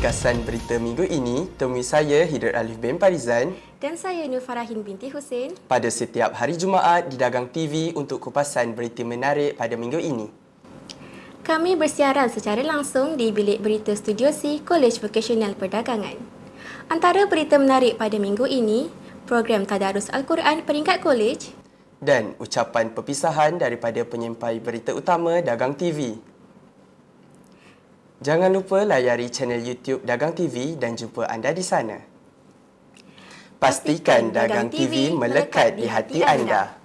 berita minggu ini, temui saya Hidrat Alif bin Parizan Dan saya Nur Farahin binti Hussein. pada setiap hari Jumaat di Dagang TV untuk kupasan berita menarik pada minggu ini. Kami bersiaran secara langsung di bilik berita Studio C College Vocational Perdagangan. Antara berita menarik pada minggu ini, program Tadarus Al-Quran peringkat college, Dan ucapan perpisahan daripada penyempai berita utama Dagang TV. Jangan lupa layari channel YouTube Dagang TV dan jumpa anda di sana. Pastikan Dagang TV melekat di hati anda.